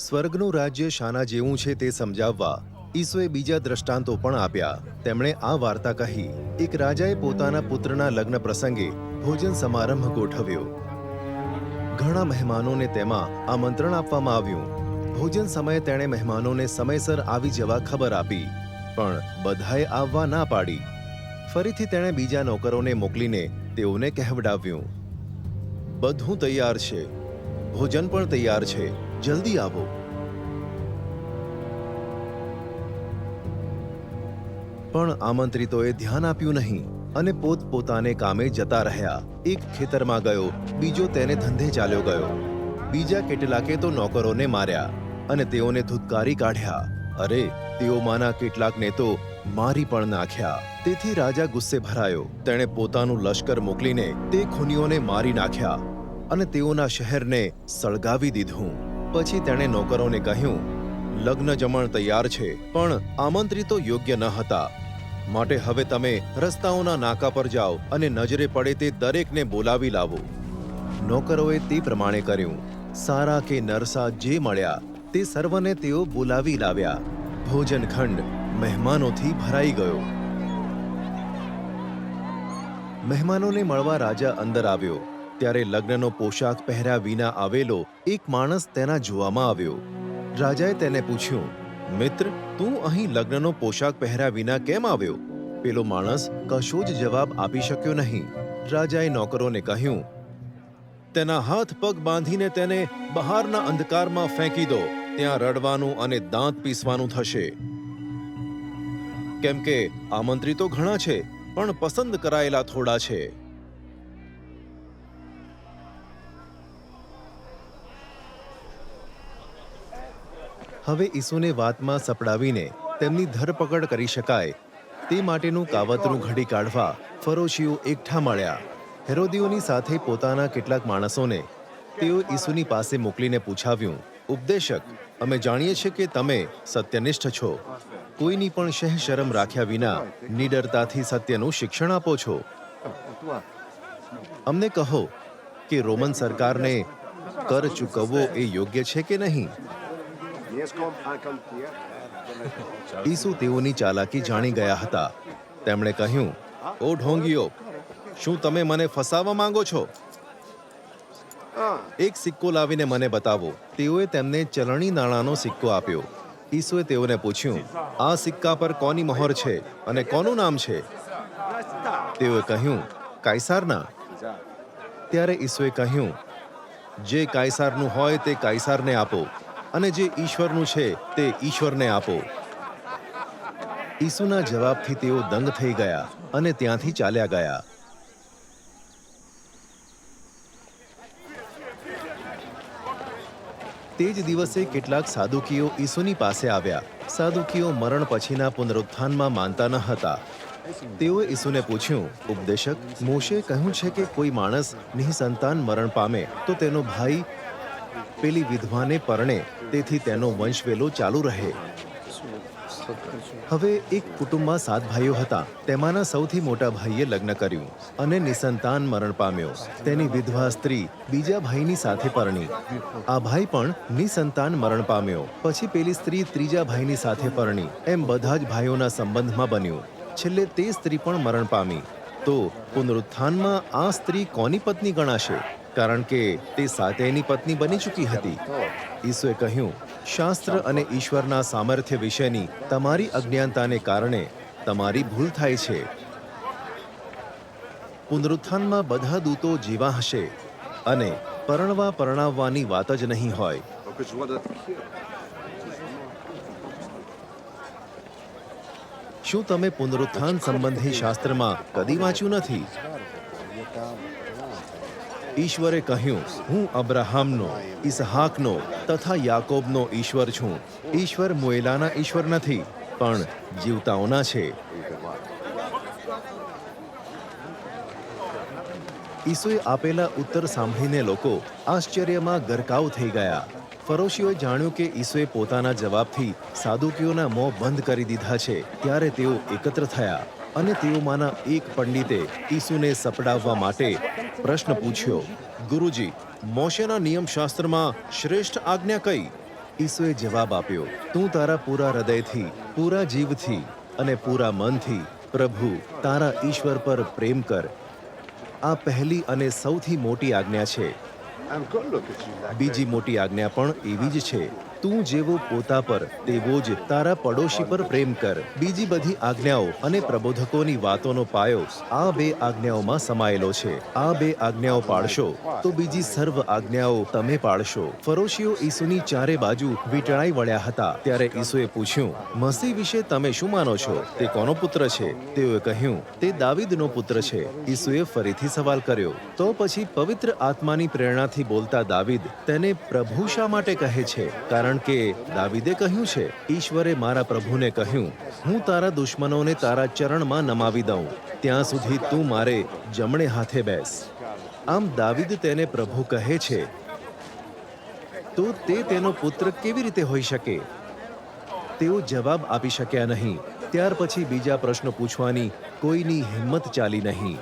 સ્વર્ગનું રાજ્ય શાના જેવું છે તે સમજાવવા ઈસુએ બીજા દ્રષ્ટાંતો પણ આપ્યા. તેમણે આ વાર્તા કહી, એક રાજાએ પોતાના પુત્રના લગ્ન પ્રસંગે ભોજન સમારંભ ગોઠવ્યો. ઘણા મહેમાનોને તેમાં આમંત્રણ આપવામાં આવ્યું. ભોજન સમયે તેણે મહેમાનોને સમયસર આવી જવા ખબર આપી, પણ બધાએ આવવા ના પાડી. ફરીથી તેણે બીજા નોકરોને મોકલીને તેઓને કહેવડાવ્યું, બધું તૈયાર છે. ભોજન પણ તૈયાર છે. જલ્દી આવો. પણ આમંત્રિતોએ ધ્યાન આપ્યું નહીં અને પોતપોતાને કામે જતા રહ્યા. એક ખેતરમાં ગયો, બીજો તેને ધંધે ચાલ્યો ગયો. બીજા કેટલાકે તો નોકરોને માર્યા અને તેઓને ધુતકારી કાઢ્યા. અરે તેઓમાંના કેટલાકને તો મારી પણ નાખ્યા. તેથી રાજા ગુસ્સે ભરાયો. તેણે પોતાનું લશ્કર મોકલીને તે ખૂનીઓને મારી નાખ્યા અને તેઓના શહેરને સળગાવી દીધું. પછી તેણે નોકરોને કહ્યું, લગ્ન જમણ તૈયાર છે, પણ આમંત્રિતો યોગ્ય ન હતા. માટે હવે તમે રસ્તાઓના નાકા પર જાઓ અને નજરે પડે તે દરેકને બોલાવી લાવો. નોકરોએ તે પ્રમાણે કર્યું. સારા કે નરસા જે મળ્યા, તે સર્વને તેઓ બોલાવી લાવ્યા. ભોજન ખંડ મહેમાનોથી ભરાઈ ગયો. મહેમાનોને મળવા રાજા અંદર આવ્યો. ત્યારે લગ્નનો પોશાક પહેર્યા વિના આવેલો એક માણસ તેના જોવામાં આવ્યો. રાજાએ તેને પૂછ્યું, મિત્ર, તું અહીં લગ્નનો પોશાક પહેર્યા વિના કેમ આવ્યો? પેલો માણસ કશો જ જવાબ આપી શક્યો નહીં. રાજાએ નોકરોને કહ્યું, તેના હાથ પગ બાંધીને તેને બહારના અંધકારમાં ફેંકી દો. ત્યાં રડવાનું અને દાંત પીસવાનું થશે. કેમ કે આમંત્રિતો ઘણા છે, પણ પસંદ કરાયેલા થોડા છે. હવે ઈસુને વાતમાં સપડાવીને તેમની ધરપકડ કરી શકાય. તે માટેનું કાવતરું ઘડી કાઢવા ફરોશીઓ એકઠા મળ્યા. હેરોદીઓની સાથે પોતાના કેટલાક માણસોને તેઓ ઈસુની પાસે મોકલીને પૂછાવ્યું, ઉપદેશક, અમે જાણીએ છીએ કે તમે સત્યનિષ્ઠ છો. કોઈની પણ શહે શરમ રાખ્યા વિના નિડરતાથી સત્યનું શિક્ષણ આપો છો. અમને કહો કે રોમન સરકારને કર ચૂકવવો એ યોગ્ય છે કે નહીં? ઈસુ તેઓની ચાલાકી જાણી ગયા હતા. તેમણે કહ્યું, ઓ ઢોંગીઓ, શું તમે મને ફસાવવા માંગો છો? એક સિક્કો લાવીને મને બતાવો. તેઓએ તેમને ચલણી નાણાંનો સિક્કો આપ્યો. ઈસુએ તેઓને પૂછ્યું, આ સિક્કા પર કોની મહોર છે અને કોનું નામ છે? તેઓએ કહ્યું, કાયસારના. ત્યારે ઈસુએ કહ્યું, જે કાયસારનું હોય તે કાયસારને આપો. અને જે ઈશ્વરનું છે તે ઈશ્વરને આપો. ઈસુના જવાબથી તેઓ દંગ થઈ ગયા અને ત્યાંથી ચાલ્યા ગયા. તે જ દિવસે કેટલાક સાદુકીઓ ઈસુની પાસે આવ્યા. સાદુકીઓ મરણ પછીના પુનરુત્થાનમાં માનતા ન હતા. તેઓએ ઈસુને પૂછ્યું, ઉપદેશક, મોશે કહ્યું છે કે કોઈ માણસ નિઃસંતાન મરણ પામે તો તેનો ભાઈ, પેલી વિધવાને પરણે તેથી તેનો વંશવેલો ચાલુ રહે. હવે એક કુટુંબમાં સાત ભાઈઓ હતા. તેમાંના સૌથી મોટા ભાઈએ લગ્ન કર્યું અને નિસંતાન મરણ પામ્યો. તેની વિધવા સ્ત્રી બીજા ભાઈની સાથે પરણી. આ ભાઈ પણ નિસંતાન મરણ પામ્યો. પછી પેલી સ્ત્રી ત્રીજા ભાઈની સાથે પરણી. એમ બધા જ ભાઈઓના સંબંધમાં બન્યું. છેલ્લે તે સ્ત્રી પણ મરણ પામી. તો પુનરુત્થાનમાં આ સ્ત્રી કોની પત્ની ગણાશે? કારણ કે તે સાતેયની પત્ની બની ચૂકી હતી. ઈસુએ કહ્યું, શાસ્ત્ર અને ઈશ્વરના સામર્થ્ય વિશેની તમારી અજ્ઞાનતાને કારણે તમારી ભૂલ થાય છે. પુનરુત્થાનમાં બધા દૂતો જીવા હશે અને પરણવા પરણાવવાની વાત જ નહીં હોય. શું તમે પુનરુત્થાન સંબંધી શાસ્ત્રમાં કદી વાંચ્યું નથી? ઈશ્વરે કહ્યું, હું અબ્રાહમનો ઇસહાકનો તથા યાકોબનો ઈશ્વર છું. ઈશ્વર મોયલાના ઈશ્વર નથી, પણ જીવતાઓના છે. ઈસુએ આપેલા ઉત્તર સાંભળીને લોકો આશ્ચર્યમાં ગરકાવ થઈ ગયા. ફરોશીઓએ જાણ્યું કે ઈસુએ પોતાના જવાબથી સાદુકીઓના મોં બંધ કરી દીધા છે, ત્યારે તેઓ એકત્ર થયા. અને તેઓમાંના એક પંડિતે ઈસુને સપડાવવા માટે પ્રશ્ન પૂછ્યો ગુરુજી મોશેના નિયમશાસ્ત્રમાં શ્રેષ્ઠ આજ્ઞા કઈ? ઈસુએ જવાબ આપ્યો તું તારા પૂરા હૃદયથી પૂરા જીવથી અને પૂરા મનથી પ્રભુ તારા ઈશ્વર પર પ્રેમ કર. આ પહેલી અને સૌથી મોટી આજ્ઞા છે. બીજી મોટી આજ્ઞા પણ એવી જ છે. તું જેવો પોતા પર, તેવો જ તારા પડોશી પર પ્રેમ કર. બીજી બધી આજ્ઞાઓ અને પ્રબોધકોની વાતોનો પાયો આ બે આજ્ઞાઓમાં સમાયેલો છે. આ બે આજ્ઞાઓ પાળશો તો બીજી સર્વ આજ્ઞાઓ તમે પાળશો. ફરોશીઓ ઈસુની ચારે બાજુ વીંટળાઈ વળ્યા હતા. ત્યારે ઈસુએ પૂછ્યું, મસીહ વિશે તમે શું માનો છો? તે કોનો પુત્ર છે? તેઓએ કહ્યું, તે દાવીદનો પુત્ર છે. ઈસુએ ફરીથી સવાલ કર્યો, તો પછી પવિત્ર આત્માની પ્રેરણાથી બોલતા દાવીદ તેને પ્રભુ શા માટે કહે છે? કારણ કે દાવીદે કહ્યું છે, ઈશ્વરે મારા પ્રભુને કહ્યું, હું તારા દુશ્મનોને તારા ચરણમાં નમાવી દઉં, ત્યાં સુધી તું મારે જમણે હાથે બેસ. આમ દાવીદ તેને પ્રભુ કહે છે, તો તે તેનો પુત્ર કેવી રીતે હોઈ શકે? તેઓ જવાબ આપી શક્યા નહીં. ત્યાર પછી બીજા પ્રશ્નો પૂછવાની કોઈની હિંમત ચાલી નહીં.